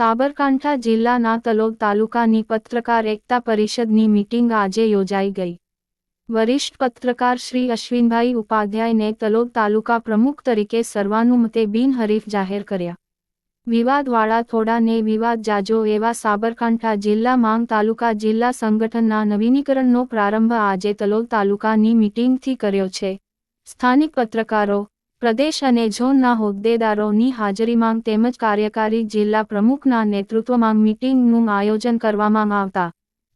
સાબરકાંઠા જિલ્લાના તલોદ તાલુકાની પત્રકાર એકતા પરિષદની મીટિંગ આજે યોજાઈ ગઈ. વરિષ્ઠ પત્રકાર શ્રી અશ્વિનભાઈ ઉપાધ્યાયને તલોદ તાલુકા પ્રમુખ તરીકે સર્વાનુમતે બિનહરીફ જાહેર કર્યા. વિવાદવાળા થોડાને વિવાદ જાજો એવા સાબરકાંઠા જિલ્લા માંગ તાલુકા જિલ્લા સંગઠનના નવીનીકરણનો પ્રારંભ આજે તલોદ તાલુકાની મીટિંગથી કર્યો છે. સ્થાનિક પત્રકારો પ્રદેશ અને ઝોનના હોદ્દેદારોની હાજરીમાં તેમજ કાર્યકારી જિલ્લા પ્રમુખના નેતૃત્વમાં મીટિંગનું આયોજન કરવામાં આવતા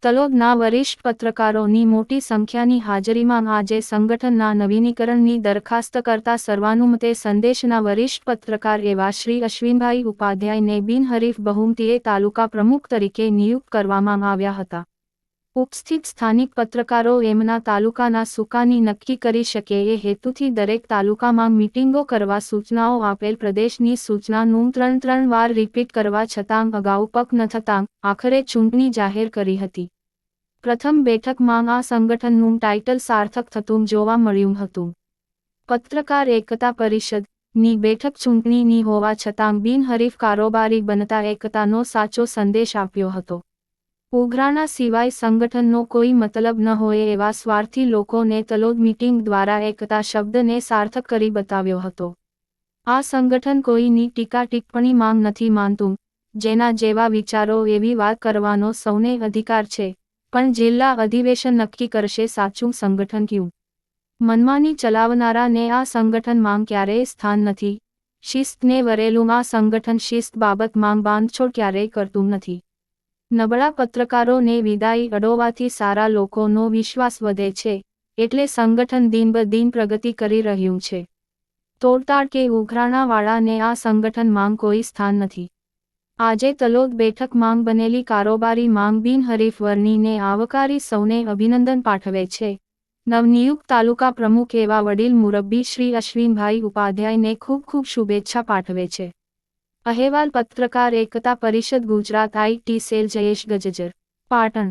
તલોદના વરિષ્ઠ પત્રકારોની મોટી સંખ્યાની હાજરીમાં આજે સંગઠનના નવીનીકરણની દરખાસ્ત કરતા સર્વાનુમતે સંદેશના વરિષ્ઠ પત્રકાર એવા શ્રી અશ્વિનભાઈ ઉપાધ્યાયને બિનહરીફ બહુમતીએ તાલુકા પ્રમુખ તરીકે નિયુક્ત કરવામાં આવ્યા હતા. ઉપસ્થિત સ્થાનિક પત્રકારો એમના તાલુકાના સુકાની નક્કી કરી શકે એ હેતુથી દરેક તાલુકામાં મીટિંગો કરવા સૂચનાઓ આપેલ પ્રદેશની સૂચનાનું ત્રણ ત્રણ વાર રિપીટ કરવા છતાં અગાઉ પક ન થતાં આખરે ચૂંટણી જાહેર કરી હતી. પ્રથમ બેઠકમાં આ સંગઠનનું ટાઇટલ સાર્થક થતું જોવા મળ્યું હતું. પત્રકાર એકતા પરિષદની બેઠક ચૂંટણીની હોવા છતાં બિનહરીફ કારોબારી બનતા એકતાનો સાચો સંદેશ આપ્યો હતો. ઉઘરાણા સિવાય સંગઠનનો કોઈ મતલબ ન હોય એવા સ્વાર્થી લોકોને તલોદ મીટિંગ દ્વારા એકતા શબ્દને સાર્થક કરી બતાવ્યો હતો. આ સંગઠન કોઈની ટીકા ટિપ્પણી માંગ નથી માનતું, જેના જેવા વિચારો એવી વાત કરવાનો સૌને અધિકાર છે, પણ જિલ્લા અધિવેશન નક્કી કરશે સાચું સંગઠન કયું? મનમાની ચલાવનારાને આ સંગઠન માંગ ક્યારેય સ્થાન નથી. શિસ્તને વરેલું આ સંગઠન શિસ્ત બાબત માંગ બાંધછોડ ક્યારેય કરતું નથી. નબળા પત્રકારોને વિદાય અડોવાથી સારા લોકોનો વિશ્વાસ વધે છે, એટલે સંગઠન દિન બ દિન પ્રગતિ કરી રહ્યું છે. તોડતાડ કે ઉઘરાણાવાળાને આ સંગઠન માંગ કોઈ સ્થાન નથી. આજે તલોદ બેઠક માંગ બનેલી કારોબારી માંગ બિનહરીફ વર્ણીને આવકારી સૌને અભિનંદન પાઠવે છે. નવનિયુક્ત તાલુકા પ્રમુખ એવા વડીલ મુરબ્બી શ્રી અશ્વિનભાઈ ઉપાધ્યાયને ખૂબ ખૂબ શુભેચ્છા પાઠવે છે. અહેવાલ પત્રકાર એકતા પરિષદ ગુજરાત આઈટી સેલ જયેશ ગજજર. પાટણ.